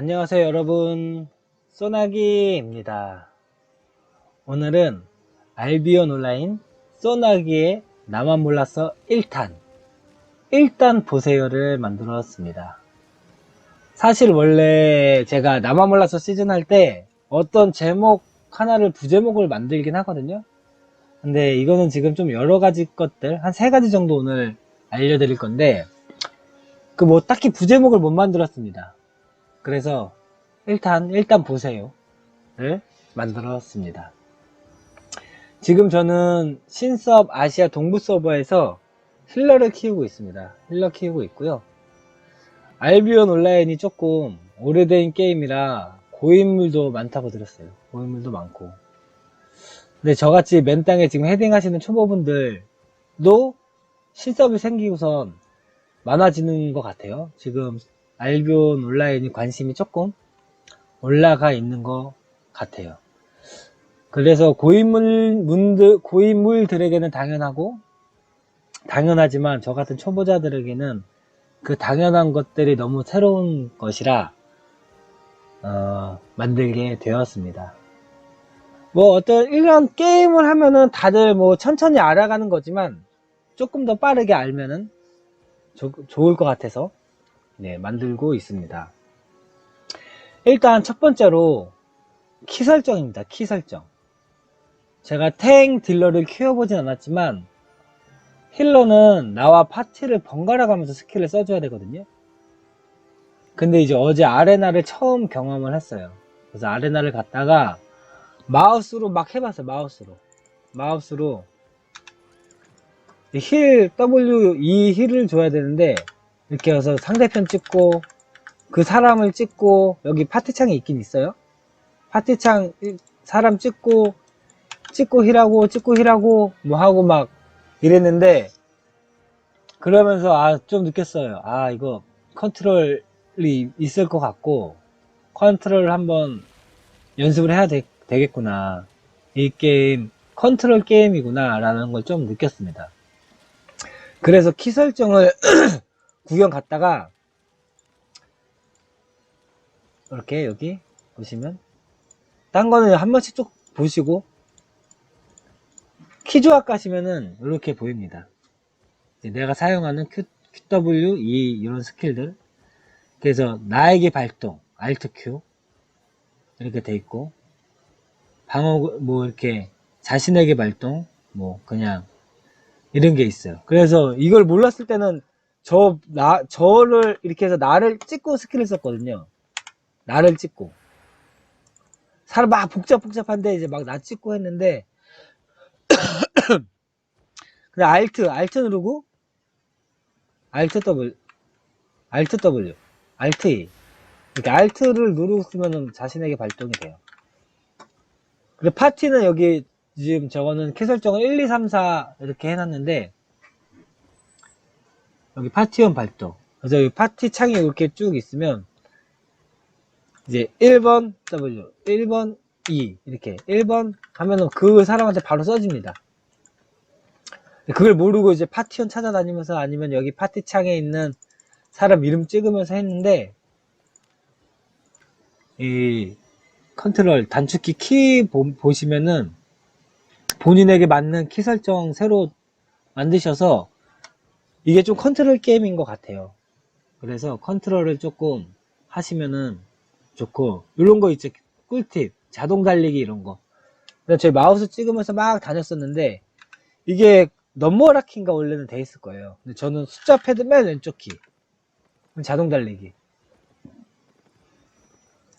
안녕하세요 여러분. 소나기입니다. 오늘은 알비온 온라인 소나기의 나만 몰라서 1탄 1단 보세요를 만들었습니다. 사실 원래 제가 나만 몰라서 시즌 할 때 어떤 제목 하나를 부제목을 만들긴 하거든요. 근데 이거는 지금 좀 여러 가지 것들 한 세 가지 정도 오늘 알려드릴 건데 그 뭐 딱히 부제목을 못 만들었습니다 그래서 일단 일단 보세요 를 만들었습니다. 지금 저는 신섭 아시아 동부 서버에서 힐러를 키우고 있습니다. 힐러 키우고 있고요. 알비온 온라인이 조금 오래된 게임이라 고인물도 많다고 들었어요. 고인물도 많고. 근데 저같이 맨 땅에 지금 헤딩 하시는 초보분들도 신섭이 생기고선 많아지는 것 같아요. 지금 알비온 온라인이 관심이 조금 올라가 있는 것 같아요. 그래서 고인물, 문들, 고인물들에게는 당연하고, 당연하지만 저 같은 초보자들에게는 그 당연한 것들이 너무 새로운 것이라, 어, 만들게 되었습니다. 뭐 어떤 이런 게임을 하면은 다들 뭐 천천히 알아가는 거지만, 조금 더 빠르게 알면은 조- 좋을 것 같아서, 네, 만들고 있습니다. 일단 첫 번째로 키 설정입니다. 키 설정. 제가 탱 딜러를 키워보진 않았지만 힐러는 나와 파티를 번갈아 가면서 스킬을 써줘야 되거든요. 근데 이제 어제 아레나를 처음 경험을 했어요. 그래서 아레나를 갔다가 마우스로 막 해봤어요. 마우스로. 마우스로 힐 W 이 힐을 줘야 되는데 이렇게 해서 상대편 찍고 그 사람을 찍고 여기 파티창이 있긴 있어요. 파티창 사람 찍고 찍고 힐하고 찍고 힐하고 뭐 하고 막 이랬는데 그러면서 아 좀 느꼈어요. 아 이거 컨트롤이 있을 것 같고 컨트롤 한번 연습을 해야 되, 되겠구나. 이 게임 컨트롤 게임이구나 라는 걸 좀 느꼈습니다. 그래서 키 설정을 구경 갔다가 이렇게 여기 보시면 딴 거는 한 번씩 쭉 보시고 키 조합 가시면은 이렇게 보입니다. 내가 사용하는 Q, QW, E 이런 스킬들 그래서 나에게 발동, Alt Q 이렇게 돼 있고 방어 뭐 이렇게 자신에게 발동 뭐 그냥 이런 게 있어요. 그래서 이걸 몰랐을 때는 저, 나, 저를 이렇게 해서 나를 찍고 스킬을 썼거든요. 나를 찍고. 사람 막 복잡복잡한데 이제 막 나 찍고 했는데, 그냥 알트, 알트 누르고, 알트 W, 알트 W, 알트 E. 이렇게 알트를 누르고 쓰면 자신에게 발동이 돼요. 그리고 파티는 여기 지금 저거는 키 설정을 1, 2, 3, 4 이렇게 해놨는데, 여기 파티원 발동. 그래서 여기 파티 창이 이렇게 쭉 있으면, 이제 1번 W, 1번 E, 이렇게 1번 하면은 그 사람한테 바로 써집니다. 그걸 모르고 이제 파티원 찾아다니면서 아니면 여기 파티 창에 있는 사람 이름 찍으면서 했는데, 이 컨트롤 단축키 키 보, 보시면은 본인에게 맞는 키 설정 새로 만드셔서 이게 좀 컨트롤 게임인 것 같아요. 그래서 컨트롤을 조금 하시면은 좋고 이런 거 있죠. 꿀팁. 자동 달리기 이런 거. 저희 마우스 찍으면서 막 다녔었는데 이게 넘버라키인가 원래는 돼 있을 거예요. 근데 저는 숫자 패드 맨 왼쪽 키. 자동 달리기.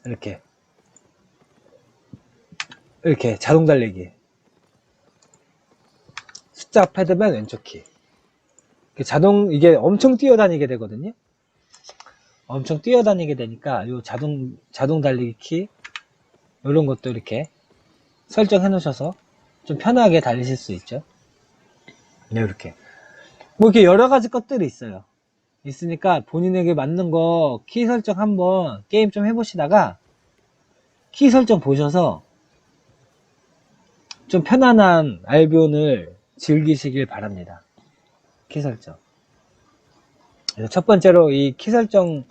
이렇게. 이렇게 자동 달리기. 숫자 패드 맨 왼쪽 키 자동 이게 엄청 뛰어다니게 되거든요 엄청 뛰어다니게 되니까 요 자동 자동 달리기 키 이런 것도 이렇게 설정해 놓으셔서 좀 편하게 달리실 수 있죠. 네, 이렇게 뭐 이렇게 여러 가지 것들이 있어요. 있으니까 본인에게 맞는 거 키 설정 한번 게임 좀 해보시다가 키 설정 보셔서 좀 편안한 알비온을 즐기시길 바랍니다. 키 설정. 그래서 첫 번째로 이 키 설정을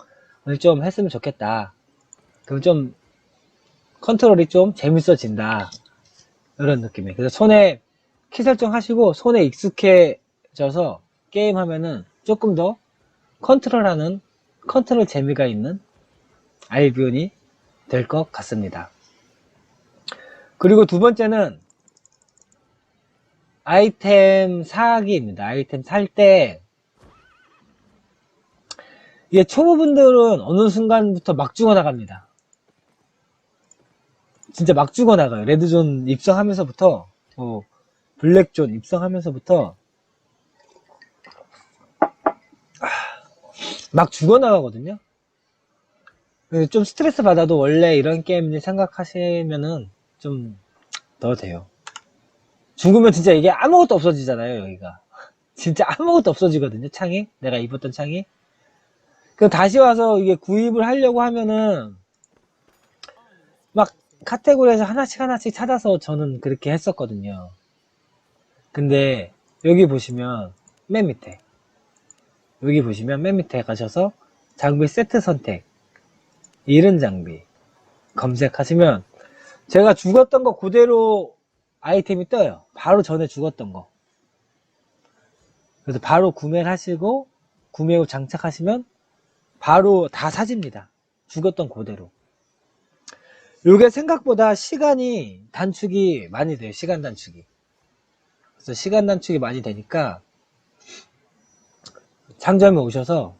좀 했으면 좋겠다. 그럼 좀 컨트롤이 좀 재밌어진다. 이런 느낌이에요. 그래서 손에 키 설정 하시고 손에 익숙해져서 게임 하면은 조금 더 컨트롤하는 컨트롤 재미가 있는 알비온이 될 것 같습니다. 그리고 두 번째는 아이템 사기입니다. 아이템 살 때 이게 초보분들은 어느 순간부터 막 죽어나갑니다. 진짜 막 죽어나가요. 레드존 입성하면서부터 뭐 블랙존 입성하면서부터 막 죽어나가거든요. 그래서 좀 스트레스 받아도 원래 이런 게임을 생각하시면은 좀 더 돼요. 죽으면 진짜 이게 아무것도 없어지잖아요, 여기가. 진짜 아무것도 없어지거든요, 창이. 내가 입었던 창이. 그 다시 와서 이게 구입을 하려고 하면은 막 카테고리에서 하나씩 하나씩 찾아서 저는 그렇게 했었거든요. 근데 여기 보시면 맨 밑에 여기 보시면 맨 밑에 가셔서 장비 세트 선택 이른 장비 검색하시면 제가 죽었던 거 그대로 아이템이 떠요. 바로 전에 죽었던 거. 그래서 바로 구매를 하시고 구매 후 장착하시면 바로 다 사집니다. 죽었던 그대로. 요게 생각보다 시간이 단축이 많이 돼요. 시간 단축이. 그래서 시간 단축이 많이 되니까 상점에 오셔서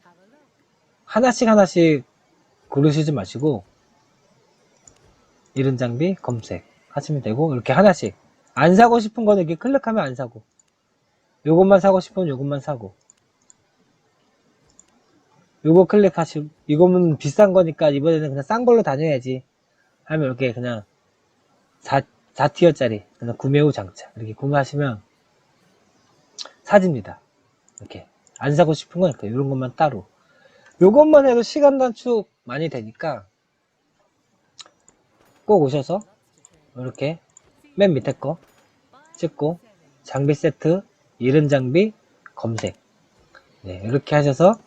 하나씩 하나씩 고르시지 마시고 이런 장비 검색 하시면 되고 이렇게 하나씩 안 사고 싶은 거는 이렇게 클릭하면 안 사고. 요것만 사고 싶으면 요것만 사고. 요거 클릭하시고 이거는 비싼 거니까 이번에는 그냥 싼 걸로 다녀야지. 하면 이렇게 그냥 4, 4티어짜리 그냥 구매 후 장착 이렇게 구매하시면 사집니다. 이렇게. 안 사고 싶은 거니까 이런 것만 따로. 요것만 해도 시간 단축 많이 되니까 꼭 오셔서 이렇게 맨 밑에 거 찍고 장비 세트 이른 장비 검색 네, 이렇게 하셔서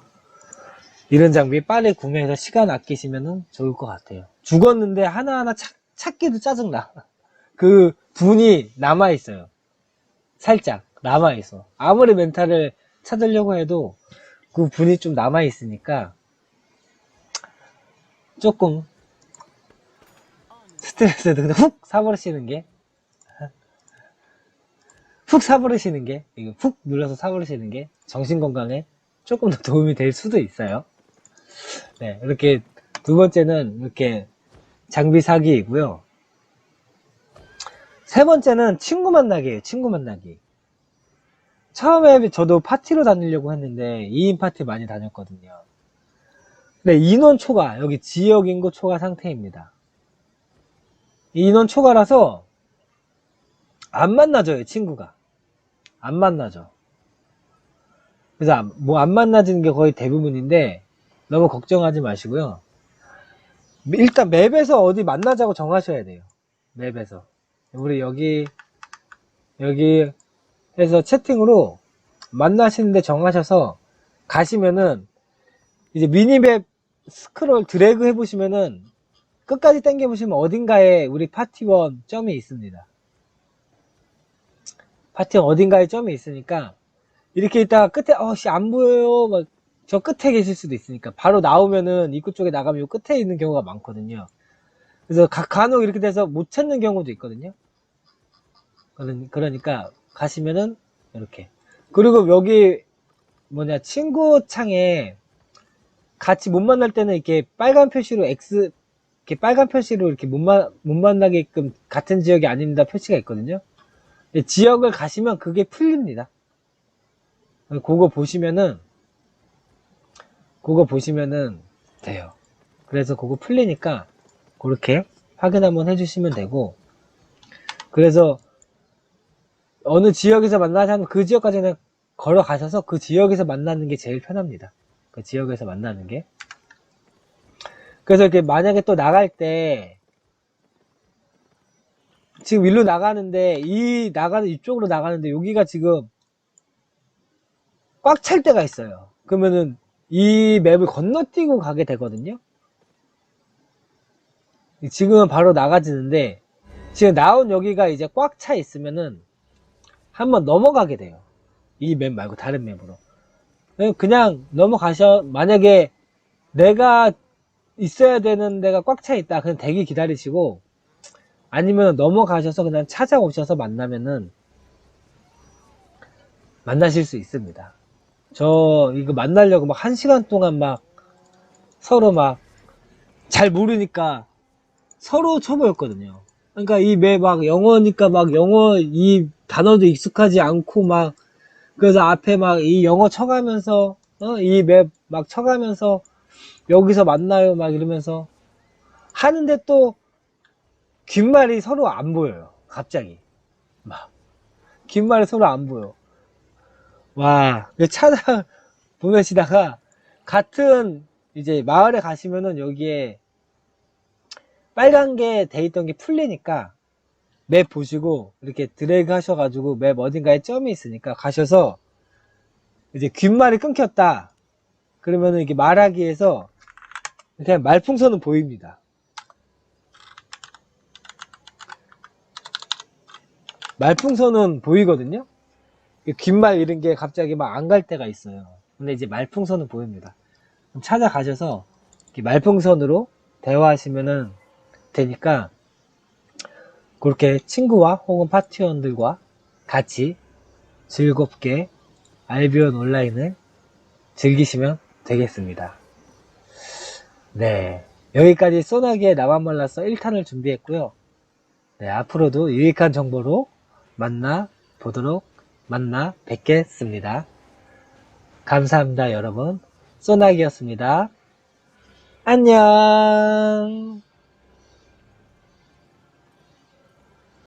이런 장비 빨리 구매해서 시간 아끼시면 좋을 것 같아요. 죽었는데 하나하나 찾, 찾기도 짜증나. 그 분이 남아있어요. 살짝 남아있어. 아무리 멘탈을 찾으려고 해도 그 분이 좀 남아있으니까 조금 스트레스도 그냥 훅 사버리시는 게, 훅 사버리시는 게, 이거 훅 눌러서 사버리시는 게 정신 건강에 조금 더 도움이 될 수도 있어요. 네, 이렇게 두 번째는 이렇게 장비 사기이고요. 세 번째는 친구 만나기예요. 친구 만나기. 처음에 저도 파티로 다니려고 했는데 2인 파티 많이 다녔거든요. 근데 인원 초과, 여기 지역 인구 초과 상태입니다. 인원 초과라서 안 만나져요, 친구가. 안 만나죠. 그래서 뭐 안 만나지는 게 거의 대부분인데 너무 걱정하지 마시고요. 일단 맵에서 어디 만나자고 정하셔야 돼요. 맵에서. 우리 여기, 여기 해서 채팅으로 만나시는데 정하셔서 가시면은 이제 미니맵 스크롤 드래그 해보시면은 끝까지 당겨보시면 어딘가에 우리 파티원 점이 있습니다. 파티원 어딘가에 점이 있으니까 이렇게 있다가 끝에 어씨 안 보여요 막 저 끝에 계실 수도 있으니까 바로 나오면은 입구 쪽에 나가면 요 끝에 있는 경우가 많거든요. 그래서 가, 간혹 이렇게 돼서 못 찾는 경우도 있거든요. 그러니- 그러니까 가시면은 이렇게 그리고 여기 뭐냐 친구 창에 같이 못 만날 때는 이렇게 빨간 표시로 X 이렇게 빨간 표시로 이렇게 못, 마, 못 만나게끔 같은 지역이 아닙니다 표시가 있거든요. 근데 지역을 가시면 그게 풀립니다. 그거 보시면은 그거 보시면은 돼요. 그래서 그거 풀리니까 그렇게 확인 한번 해주시면 되고 그래서 어느 지역에서 만나자면 그 지역까지 그냥 걸어가셔서 그 지역에서 만나는 게 제일 편합니다. 그 지역에서 만나는 게. 그래서 이렇게 만약에 또 나갈 때 지금 일로 나가는데 이 나가는 이쪽으로 나가는데 여기가 지금 꽉 찰 때가 있어요. 그러면은 이 맵을 건너뛰고 가게 되거든요. 지금은 바로 나가지는데 지금 나온 여기가 이제 꽉 차 있으면은 한번 넘어가게 돼요. 이 맵 말고 다른 맵으로. 그냥 넘어가셔. 만약에 내가 있어야 되는 데가 꽉 차 있다. 그냥 대기 기다리시고 아니면 넘어가셔서 그냥 찾아오셔서 만나면은 만나실 수 있습니다. 저 이거 만나려고 막 한 시간 동안 막 서로 막 잘 모르니까 서로 초보였거든요. 그러니까 이 매 막 영어니까 막 영어 이 단어도 익숙하지 않고 막 그래서 앞에 막 이 영어 쳐가면서 어? 이 맵 막 쳐가면서 여기서 만나요 막 이러면서 하는데 또 귓말이 서로 안 보여요. 갑자기 막 귓말이 서로 안 보여. 와 찾아 보내시다가 같은 이제 마을에 가시면은 여기에 빨간 게 돼 있던 게 풀리니까 맵 보시고 이렇게 드래그 하셔가지고 맵 어딘가에 점이 있으니까 가셔서 이제 귓말이 끊겼다 그러면은 이렇게 말하기에서 그냥 말풍선은 보입니다. 말풍선은 보이거든요. 귓말 이런 게 갑자기 막 안 갈 때가 있어요. 근데 이제 말풍선은 보입니다. 찾아가셔서 말풍선으로 대화하시면은 되니까 그렇게 친구와 혹은 파티원들과 같이 즐겁게 알비온 온라인을 즐기시면 되겠습니다. 네. 여기까지 소나기의 나만 몰라서 1탄을 준비했고요. 네, 앞으로도 유익한 정보로 만나 보도록 만나 뵙겠습니다. 감사합니다, 여러분. 소나기였습니다. 안녕!